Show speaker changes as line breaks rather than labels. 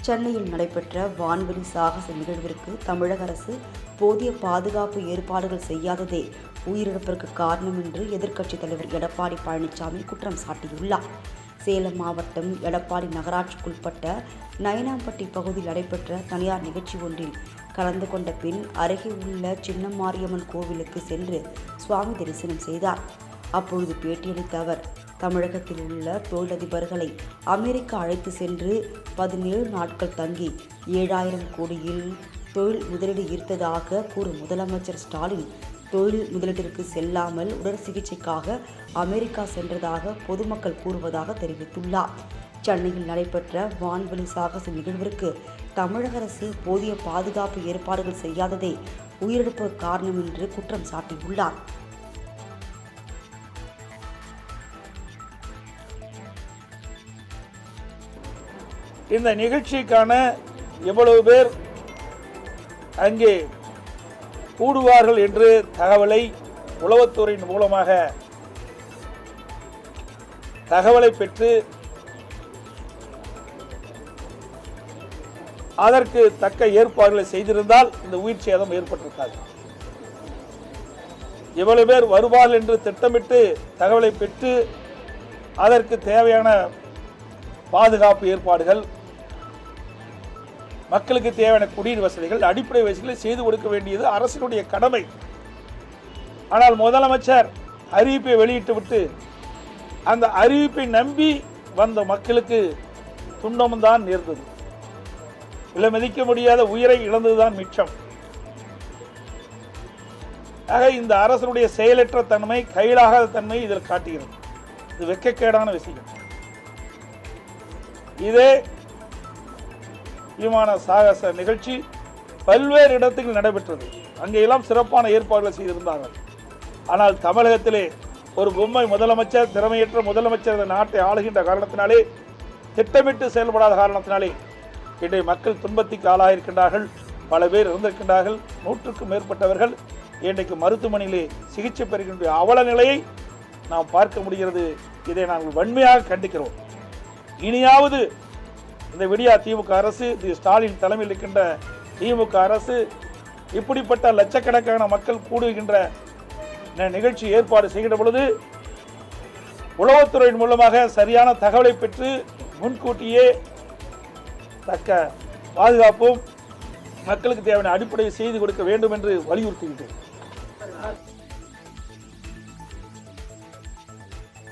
சென்னையில் நடைபெற்ற வான்வெளி சாகச நிகழ்விற்கு தமிழக அரசு போதிய பாதுகாப்பு ஏற்பாடுகள் செய்யாததே உயிரிழப்பிற்கு காரணம் என்று எதிர்க்கட்சித் தலைவர் எடப்பாடி பழனிசாமி குற்றம் சாட்டியுள்ளார். சேலம் மாவட்டம் எடப்பாடி நகராட்சிக்குட்பட்ட நயனாம்பட்டி பகுதியில் நடைபெற்ற தனியார் நிகழ்ச்சி ஒன்றில் கலந்து கொண்ட பின் அருகே உள்ள சின்னமாரியம்மன் கோவிலுக்கு சென்று சுவாமி தரிசனம் செய்தார். அப்பொழுது பேட்டியளித்த அவர் தமிழகத்தில் உள்ள தொழிலதிபர்களை அமெரிக்கா அழைத்து சென்று பதினேழு நாட்கள் தங்கி ஏழாயிரம் கோடியில் தொழில் முதலீடு ஈர்த்ததாக கூறும் முதலமைச்சர் ஸ்டாலின். தொழில் முதலீட்டிற்கு செல்லாமல் உடற் சிகிச்சைக்காக அமெரிக்கா சென்றதாக பொதுமக்கள் கூறுவதாக தெரிவித்துள்ளார். சென்னையில் நடைபெற்ற வான்வெளி சாகச நிகழ்விற்கு தமிழக அரசு போதிய பாதுகாப்பு ஏற்பாடுகள் செய்யாததே உயிரிழப்பு காரணம் என்று குற்றம் சாட்டியுள்ளார்.
இந்த நிகழ்ச்சிக்கான எவ்வளவு பேர் அங்கே கூடுவார்கள் என்று தகவலை உளவுத்துறையின் மூலமாக தகவலை பெற்று அதற்கு தக்க ஏற்பாடுகளை செய்திருந்தால் இந்த உயிர் சேதம் ஏற்பட்டிருக்காது. எவ்வளவு பேர் வருவார்கள் என்று திட்டமிட்டு தகவலை பெற்று அதற்கு தேவையான பாதுகாப்பு ஏற்பாடுகள் மக்களுக்கு தேவையான குடிநீர் வசதிகள் அடிப்படை வசதிகளை செய்து கொடுக்க வேண்டியது அரசினுடைய கடமை. ஆனால் முதலமைச்சர் அறிவிப்பை வெளியிட்டு விட்டு அந்த அறிவிப்பை நம்பி வந்த மக்களுக்கு துன்பம் தான் நேர்ந்தது. விலை மதிக்க முடியாத உயிரை இழந்ததுதான் மிச்சம். ஆக இந்த அரசனுடைய செயலற்ற தன்மை கையிலாகாத தன்மை இதில் காட்டுகிறது. இது வெட்கக்கேடான விஷயம். இதே விமான சாகச நிகழ்ச்சி பல்வேறு இடத்தில் நடைபெற்றது. அங்கெல்லாம் சிறப்பான ஏற்பாடுகளை செய்திருந்தார்கள். ஆனால் தமிழகத்திலே ஒரு பொம்மை முதலமைச்சர் திறமையற்ற முதலமைச்சர் இந்த நாட்டை ஆளுகின்ற காரணத்தினாலே திட்டமிட்டு செயல்படாத காரணத்தினாலே இன்றைய மக்கள் துன்பத்திற்கு ஆளாயிருக்கின்றார்கள். பல பேர் இருந்திருக்கின்றார்கள் நூற்றுக்கும் மேற்பட்டவர்கள் இன்றைக்கு மருத்துவமனையிலே சிகிச்சை பெறுகின்ற அவல நிலையை நாம் பார்க்க முடிகிறது. இதை நாங்கள் வன்மையாக கண்டிக்கிறோம். இனியாவது இந்த விடியா திமுக அரசு தி ஸ்டாலின் தலைமையில் இருக்கின்ற திமுக அரசு இப்படிப்பட்ட லட்சக்கணக்கான மக்கள் கூடுகின்ற நிகழ்ச்சி ஏற்பாடு செய்கின்ற பொழுது உளவுத்துறையின் மூலமாக சரியான தகவலை பெற்று முன்கூட்டியே தக்க பாதுகாப்பும் மக்களுக்கு தேவையான அடிப்படையை செய்து கொடுக்க வேண்டும் என்று வலியுறுத்துகின்றேன்